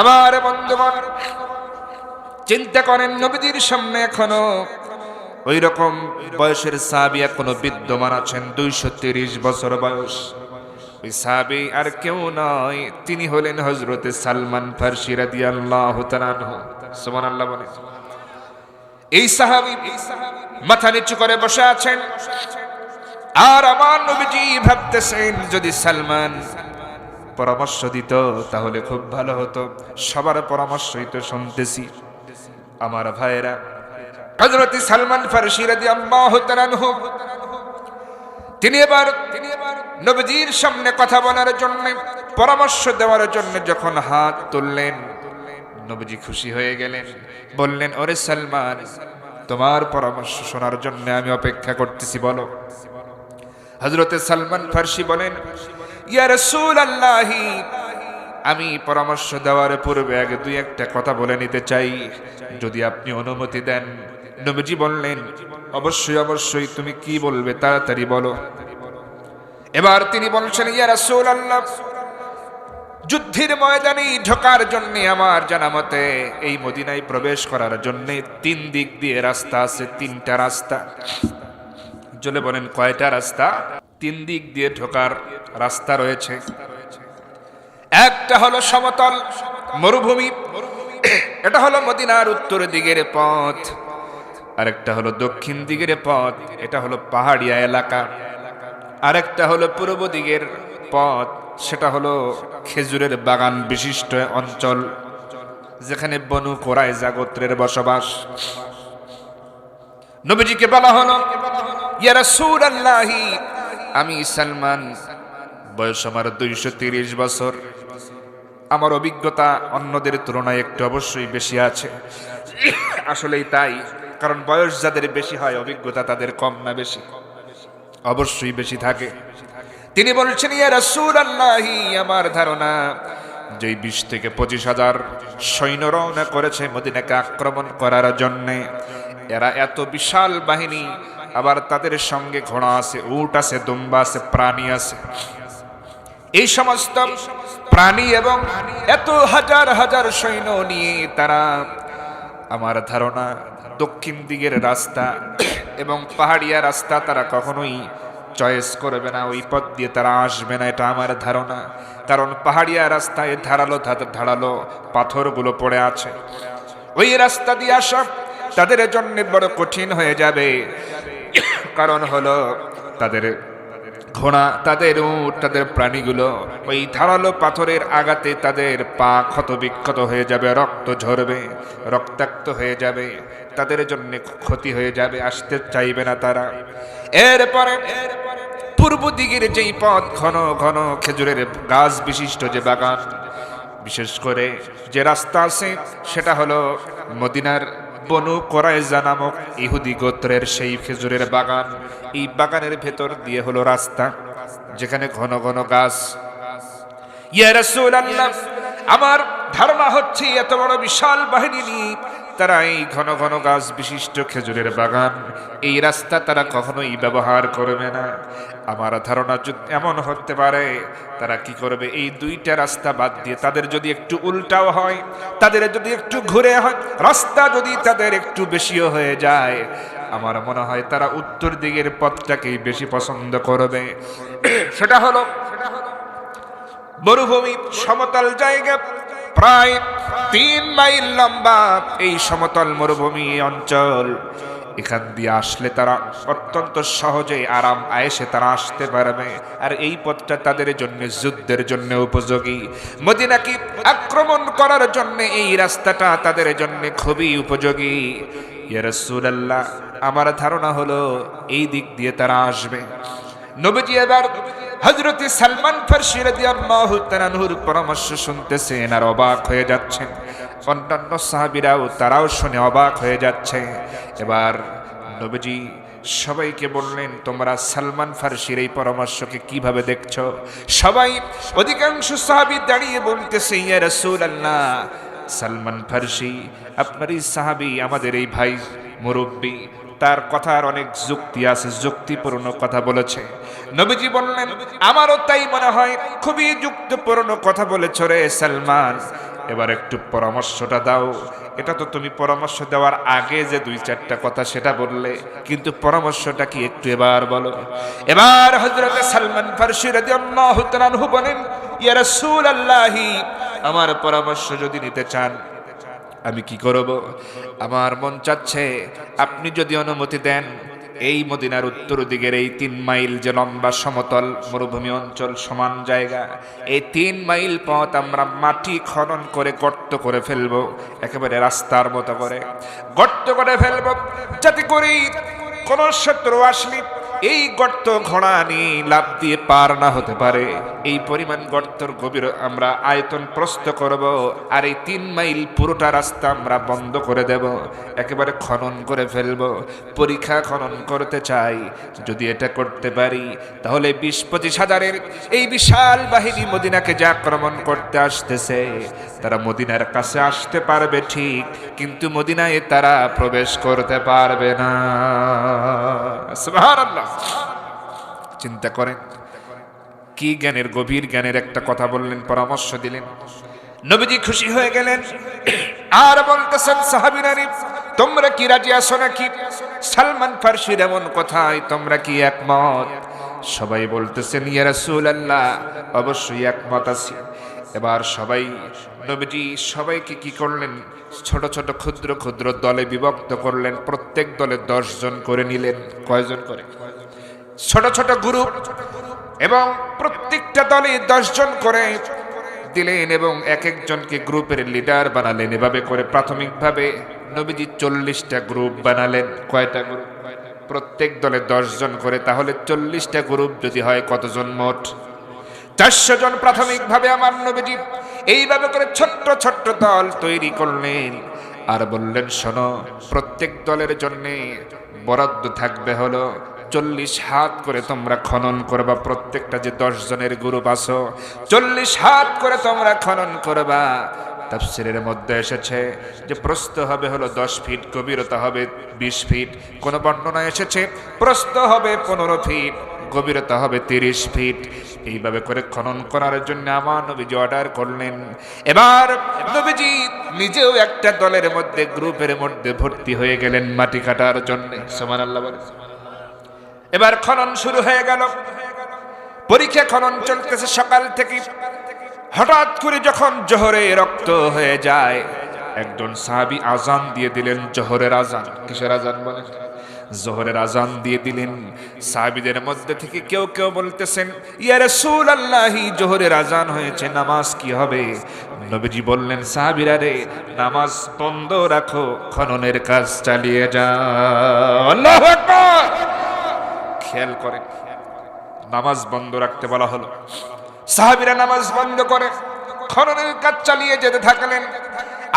আমার বন্ধুগণ, চিন্তা করেন নবীজির সামনে এখনও। ওই রকম বয়সের সাহাবি এখনও বিদ্যমান আছেন, দুইশো তিরিশ বছর বয়স। ওই সাহাবি আর কেউ নয়, তিনি হলেন হজরতে সালমান ফার্সি রাদি আল্লাহ সুমান আল্লাহ বলে এই সাহাবি মাথা নিচু করে বসে আছেন। আর আমার নবীজি ভাবতেছেন, যদি সালমান পরামর্শ দিত, তাহলে খুব ভালো হতো। সবার পরামর্শই তো শুনতেছি। আমার ভাইয়েরা হজরত সালমান ফারসি রাদি আল্লাহ তাআলাহু তিনি এবার তিনি এবার নবীজির সামনে কথা বলার জন্য, পরামর্শ দেওয়ার জন্য যখন হাত তুললেন, নবীজি খুশি হয়ে গেলেন। বললেন, ওরে সালমান, তোমার পরামর্শ শোনার জন্য আমি অপেক্ষা করতেছি, বলো। হজরতে সালমান ফার্সি বলেন আমি পরামর্শ দেওয়ার পূর্বে আগে দুই একটা কথা বলে নিতে চাই। যদি আপনি অনুমতি দেন। নবীজি বললেন, অবশ্যই অবশ্যই, তুমি কি বলবে তাড়াতাড়ি বলো। এবার তিনি বলছেন, ইয়া রসুল আল্লাহ যুদ্ধের ময়দানে ঢোকার জন্য আমার জানা মতে এই মদিনায় প্রবেশ করার জন্য তিন দিক দিয়ে রাস্তা আছে, তিনটা রাস্তা। চলে বলেন, কয়টা রাস্তা? তিন দিক দিয়ে ঢোকার রাস্তা রয়েছে। একটা হলো সমতল মরুভূমি, এটা হলো মদিনার উত্তর দিকের পথ। আরেকটা হলো দক্ষিণ দিকের পথ, এটা হলো পাহাড়িয়া এলাকা। আরেকটা হলো পূর্ব দিকের পথ, সেটা হলো খেজুরের বাগান বিশিষ্ট অঞ্চল, যেখানে বনু কোরাই জাগোত্রের বসবাস। নবীজিকে বলা হলো, ইয়া রাসূলুল্লাহি আমি সালমান। বয়স আমার দুইশো বছর। আমার অভিজ্ঞতা অন্যদের তুলনায় একটু অবশ্যই বেশি আছে। আসলেই তাই, কারণ বয়স যাদের বেশি হয়, অভিজ্ঞতা তাদের কম না বেশি। অবশ্যই বেশি থাকে। তিনি বলছেন আমার ধারণা যে বিশ থেকে পঁচিশ হাজার সৈন্য রওনা করেছে মদিনাকে আক্রমণ করার জন্যে, এরা এত বিশাল বাহিনী আবার তাদের সঙ্গে ঘোড়া আছে, উট আছে, দুম্বা আছে, প্রাণী আছে। এই সমস্ত প্রাণী এবং এত হাজার হাজার সৈন্য নিয়ে তারা আমার ধারণা দক্ষিণ দিকের রাস্তা এবং পাহাড়িয়া রাস্তা তারা কখনোই চয়েস করবে না, ওই পথ দিয়ে তারা আসবে না, এটা আমার ধারণা। কারণ পাহাড়িয়া রাস্তায় ধারালো ধারালো পাথরগুলো পড়ে আছে। ওই রাস্তা দিয়ে আসা তাদের জন্য বড় কঠিন হয়ে যাবে। কারণ হলো, তাদের ঘোড়া, তাদের উট, তাদের প্রাণীগুলো ওই ধারালো পাথরের আঘাতে তাদের পা ক্ষত বিক্ষত হয়ে যাবে, রক্ত ঝরবে, রক্তাক্ত হয়ে যাবে, তাদের জন্য ক্ষতি হয়ে যাবে, আসতে চাইবে না তারা। এরপরে পূর্ব দিকের যেই পথ, ঘন ঘন খেজুরের গাছ বিশিষ্ট যে বাগান, বিশেষ করে যে রাস্তা আছে, সেটা হলো মদিনার বনু কোরাইজা নামক ইহুদি গোত্রের সেই খেজুরের বাগান। এই বাগানের ভেতর দিয়ে হলো রাস্তা, যেখানে ঘন ঘন গাছ। ইয়া আমার ধারণা হচ্ছে এত বড় বিশাল বাহিনী নিয়ে তারা এই ঘন ঘন গাছ বিশিষ্ট খেজুরের বাগান। এই রাস্তা তারা কখনোই ব্যবহার করবে না। আমার ধারণা এমন হতে পারে, তারা কি করবে? এই দুইটা রাস্তা বাদ দিয়ে তাদের যদি একটু উল্টাও হয়, তাদের যদি একটু ঘুরে হয়, রাস্তা যদি তাদের একটু বেশিও হয়ে যায়, আমার মনে হয় তারা উত্তর দিকের পথটাকেই বেশি পছন্দ করবে। সেটা হলো, মরুভূমি, সমতল জায়গা প্রায় তিন মাইল লম্বা এই সমতল মরুভূমি অঞ্চল। এখান দিয়ে আসলে তারা অত্যন্ত সহজে আরাম আয়েসে তারা আসতে পারবে। আর এই পথটা তাদের জন্য যুদ্ধের জন্য উপযোগী। মদিনাকে আক্রমণ করার জন্য এই রাস্তাটা তাদের জন্য খুবই উপযোগী। ইয়া রাসূলুল্লাহ, আমার ধারণা হলো এই দিক দিয়ে তারা আসবে। নবীজি এবার হজরতে সালমান ফার্সি রাদিয়াল্লাহু তাআলার পরামর্শ শুনতেছেন আর অবাক হয়ে যাচ্ছেন। অন্যান্য সাহাবীরাও তারাও শুনে অবাক হয়ে যাচ্ছে। এবার নবীজি সবাইকে বললেন, তোমরা সালমান ফার্সির এই পরামর্শকে কীভাবে দেখছ? সবাই অধিকাংশ সাহাবী দাঁড়িয়ে বলতেছে, ইয়া রাসূলুল্লাহ, সালমান ফার্সি আপনার এই সাহাবী আমাদের এই ভাই মুরব্বী তার কথার অনেক যুক্তি আছে, যুক্তিপূর্ণ কথা বলেছে। নবীজি বললেন, আমারও তাই মনে হয়, খুবই যুক্তিপূর্ণ কথা বলেছ রে সালমান। এবার একটু পরামর্শটা দাও। এটা তো তুমি পরামর্শ দেওয়ার আগে যে দুই চারটা কথা সেটা বললে, কিন্তু পরামর্শটা কি একটু এবার বলো। এবার হজরত সালমান ফারসি রাদিয়াল্লাহু তাআলা বলেন, ইয়া রাসূলুল্লাহি, আমার পরামর্শ যদি নিতে চান আমি কি করব? আমার মন চাচ্ছে আপনি যদি অনুমতি দেন, এই মদিনার উত্তর দিকের এই তিন মাইল যে লম্বা সমতল মরুভূমি অঞ্চল সমান জায়গা, এই তিন মাইল পথ আমরা মাটি খনন করে গর্ত করে ফেলব, একেবারে রাস্তার মতো করে। গর্ত করে ফেলব, যাতে করি কোন শত্রু আসলে এই গর্ত ঘোড়া নিয়ে লাভ দিয়ে পার না হতে পারে। এই পরিমাণ গর্তর গভীর আমরা আয়তন প্রস্ত করব আর এই তিন মাইল পুরোটা রাস্তা আমরা বন্ধ করে দেব। একেবারে খনন করে ফেলব, পরীক্ষা খনন করতে চাই। যদি এটা করতে পারি, তাহলে বিশ পঁচিশ হাজারের এই বিশাল বাহিনী মদিনাকে যে আক্রমণ করতে আসতেছে, তারা মদিনার কাছে আসতে পারবে ঠিক, কিন্তু মদিনায় তারা প্রবেশ করতে পারবে না। চিন্তা করেন, কি জ্ঞানের গভীর জ্ঞানের একটা কথা বললেন, পরামর্শ দিলেন। নবীজি খুশি হয়ে গেলেন। আর বলতেছেন সাহাবিরানি তোমরা কি রাজি আছো নাকি? সালমান ফার্সির এমন কথায় তোমরা কি একমত? সবাই বলতেছেন, ইয়া রাসূলুল্লাহ। অবশ্যই একমত আছি। এবার সবাই, নবীজি সবাইকে কি করলেন? ছোট ছোট ক্ষুদ্র ক্ষুদ্র দলে বিভক্ত করলেন, প্রত্যেক দলে দশ জন করে নিলেন। কয়জন করে? ছোট ছোট গ্রুপ এবং প্রত্যেকটা দলে দশজন করে দিলেন এবং এক একজনকে গ্রুপের লিডার বানালেন। এভাবে করে প্রাথমিকভাবে নবীজি চল্লিশটা গ্রুপ বানালেন। কয়টা গ্রুপ? প্রত্যেক দলে দশজন করে। তাহলে চল্লিশটা গ্রুপ যদি হয় কতজন মোট? চারশো জন প্রাথমিকভাবে আমার নবীজি এইভাবে করে ছোট্ট ছোট্ট দল তৈরি করলেন। আর বললেন, শোনো, প্রত্যেক দলের জন্যে বরাদ্দ থাকবে হলো চল্লিশ হাত করে তোমরা খনন করবা। প্রত্যেকটা যে দশ জনের গ্রুপ আছো, চল্লিশ হাত করে তোমরা খনন করবা। তাফসিরের মধ্যে এসেছে যে, প্রস্থ হবে হলো দশ ফিট, গভীরতা হবে বিশ ফিট। কোন বর্ণনা এসেছে, প্রস্থ হবে পনেরো ফিট। গভীরতা হবে তিরিশ ফিট। এইভাবে করে খনন করার জন্য আমার নবীজি অর্ডার করলেন। এবার নবীজি নিজেও একটা দলের মধ্যে, গ্রুপের মধ্যে ভর্তি হয়ে গেলেন মাটি কাটার জন্য। সমান আল্লাহ এবার খনন শুরু হয়ে গেল। পরীক্ষা খনন চলতেছে সকাল থেকে। হঠাৎ করে যখন জোহরে রক্ত হয়ে যায়, একজন সাহাবি আজান দিয়ে দিলেন জোহরের আজান কিসের আজান বলে জোহরের আজান দিয়ে দিলেন। সাহাবিদের মধ্যে থেকে কেউ কেউ বলতেছেন ইয়ারে ইয়া রাসূলুল্লাহি, জোহরের আজান হয়েছে, নামাজ কি হবে? নবীজি বললেন, সাহাবিরা রে, নামাজ বন্ধ রাখো, খননের কাজ চালিয়ে যাও। আল্লাহু খেয়াল করেন, নামাজ বন্ধ রাখতে বলা হলো। সাহাবিরা নামাজ বন্ধ করে, খননের কাজ চালিয়ে যেতে থাকলেন।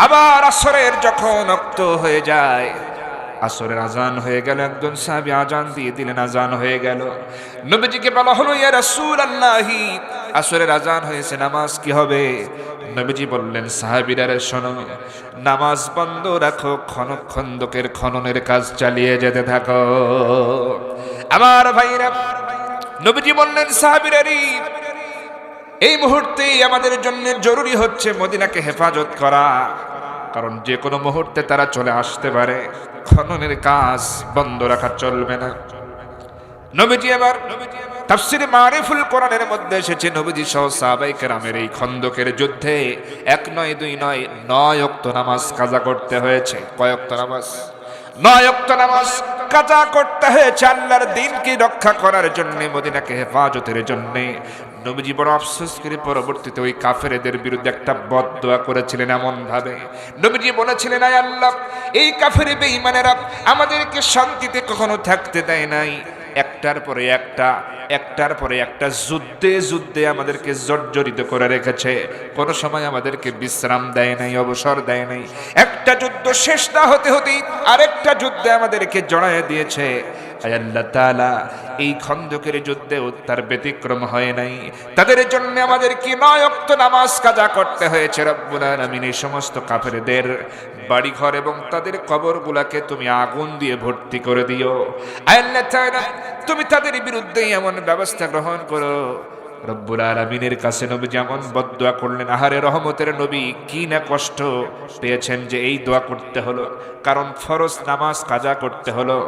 আবার আসরের যখন অক্ত হয়ে যায় আসরের আজান হয়ে গেল, একজন সাহাবি আজান দিয়ে দিলেন, আজান হয়ে গেল। নবীজিকে বলা হলো, ইয়া রাসূলুল্লাহি! আসরের আজান হয়েছে, নামাজ কি হবে? নবীজি বললেন, সাহাবিরা রে, শোনো, নামাজ বন্ধ রাখো খনক খন্দকের খননের কাজ চালিয়ে যেতে থাকো। আমার ভাইরা, নবীজি বললেন সাহাবিরারি এই মুহূর্তেই আমাদের জন্য জরুরি হচ্ছে মদিনাকে হেফাজত করা। কারণ যে কোনো মুহূর্তে তারা চলে আসতে পারে। খননের কাজ বন্ধ রাখা চলবে না। নবীজি এবার তাফসিরে মারিফুল কোরআনের মধ্যে এসেছে। নবীজি সহ সাহাবাই কেরামের এই খন্দকের যুদ্ধে এক নয়, দুই নয় নয় অক্ত নামাজ কাজা করতে হয়েছে। কয়ক্ত নামাজ? নয় অক্ত নামাজ কাজা করতে হয়েছে আল্লাহর দিনকে রক্ষা করার জন্য, মদিনাকে হেফাজতের জন্য। নবীজি বড় আফসোস করে পরবর্তীতে ওই কাফেরেদের বিরুদ্ধে একটা বদদোয়া করেছিলেন এমন ভাবে নবীজি বলেছিলেন, আয় আল্লাহ, এই কাফের বেঈমানেরা আমাদেরকে শান্তিতে কখনো থাকতে দেয় নাই। একটার পরে একটা, একটার পরে একটা যুদ্ধে যুদ্ধে আমাদেরকে জর্জরিত করে রেখেছে। কোনো সময় আমাদেরকে বিশ্রাম দেয় নাই, অবসর দেয় নাই। একটা যুদ্ধ শেষ না হতে হতেই আরেকটা যুদ্ধে আমাদেরকে জড়ায় দিয়েছে। আল্লাহ তালা এই খন্দকের যুদ্ধেও তার ব্যতিক্রম হয় নাই। তাদের জন্য আমাদেরকে নয় অক্ত নামাজ কাজা করতে হয়েছে রব্বুল আমিন এই সমস্ত কাফেরদের বাড়িঘর এবং তাদের কবরগুলাকে তুমি আগুন দিয়ে ভর্তি করে দিও। আল্লাহ তুমি তাদের বিরুদ্ধে এমন ব্যবস্থা গ্রহণ করো। রব্বুল আলমিনের কাছে নবী যেমন বদুয়া করলেন, আহারে রহমতের নবী, কি না কষ্ট পেয়েছেন যে এই দোয়া করতে হলো। কারণ ফরজ নামাজ কাজা করতে হলো।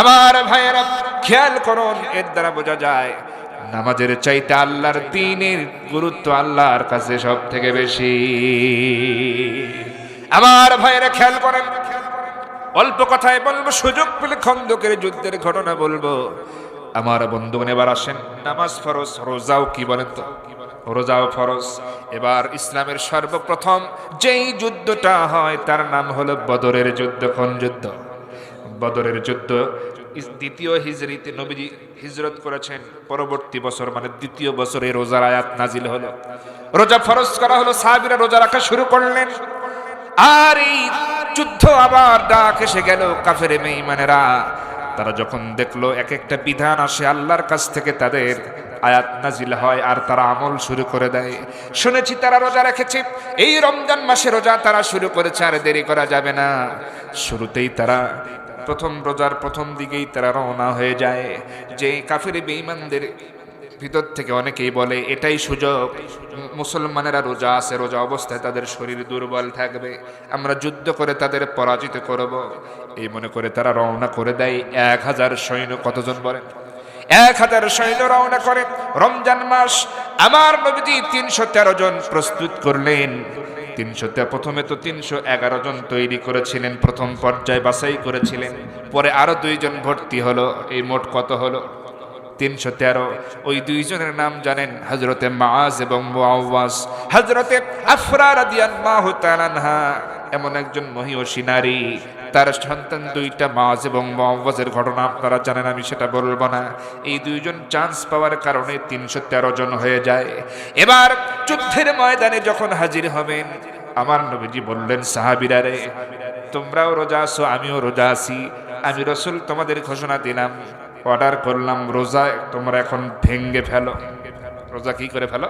আমার ভাইয়েরা, খেয়াল করুন, এর দ্বারা বোঝা যায়, নামাজের চাইতে আল্লাহর দিনের গুরুত্ব আল্লাহর কাছে সব থেকে বেশি। আমার ভাইয়েরা, খেয়াল করেন, অল্প কথায় বলব, সুযোগ পেলে খন্দকের যুদ্ধের ঘটনা বলব। আমার বন্ধুগণ, এবার আসেন। নামাজ ফরজ, রোজাও কি বলেন তো? রোজাও ফরজ। এবার ইসলামের সর্বপ্রথম যেই যুদ্ধটা হয়, তার নাম হলো বদরের যুদ্ধ, কোন যুদ্ধ? বদরের যুদ্ধ দ্বিতীয় হিজরিতে নবীজি হিজরত করেছেন। পরবর্তী বছর মানে দ্বিতীয় বছরে রোজার আয়াত নাজিল হলো। রোজা ফরজ করা হলো, সাহাবীরা রোজা রাখা শুরু করলেন। আর এই যুদ্ধ আবার ডাক এসে গেল কাফের মেইমানেরা তারা যখন দেখল এক একটা বিধান আসে আল্লাহর কাছ থেকে, তাদের আয়াত নাজিল হয় আর তারা আমল শুরু করে দেয়। শুনেছি তারা রোজা রেখেছে। এই রমজান মাসে রোজা তারা শুরু করেছে, আর দেরি করা যাবে না। শুরুতেই তারা প্রথম রোজার প্রথম দিকেই তারা রওনা হয়ে যায়। যে কাফের বেঈমানদের ভিতর থেকে অনেকেই বলে, এটাই সুযোগ। মুসলমানেরা রোজা আছে, রোজা অবস্থায় তাদের শরীর দুর্বল থাকবে। আমরা যুদ্ধ করে তাদের পরাজিত করব। এই মনে করে তারা রওনা করে দেয়। এক হাজার সৈন্য কতজন বলেন? এক হাজার সৈন্য রওনা করে রমজান মাস, আমার নবীজি তিনশো তেরো জন প্রস্তুত করলেন। তিনশো প্রথমে তো তিনশো এগারো জন তৈরি করেছিলেন, প্রথম পর্যায়ে বাছাই করেছিলেন। পরে আরও দুইজন ভর্তি হলো। এই মোট কত হলো? তিনশো তেরো। ওই দুইজনের নাম জানেন হজরতে মাজ এবং হজরতে আফরা এমন একজন মহিষী নারী। তার সন্তান দুইটা মাজ এবং মুআওয়াজের ঘটনা আপনারা জানেন, আমি সেটা বলব না। এই দুইজন চান্স পাওয়ার কারণে তিনশো তেরো জন হয়ে যায়। এবার যুদ্ধের ময়দানে যখন হাজির হবেন, আমার নবীজি বললেন, সাহাবিরা রে, তোমরাও রোজা আছো, আমিও রোজা আছি। আমি রসুল তোমাদের ঘোষণা দিলাম অর্ডার করলাম রোজা তোমরা এখন ভেঙ্গে ফেলো। রোজা কি করে ফেলো?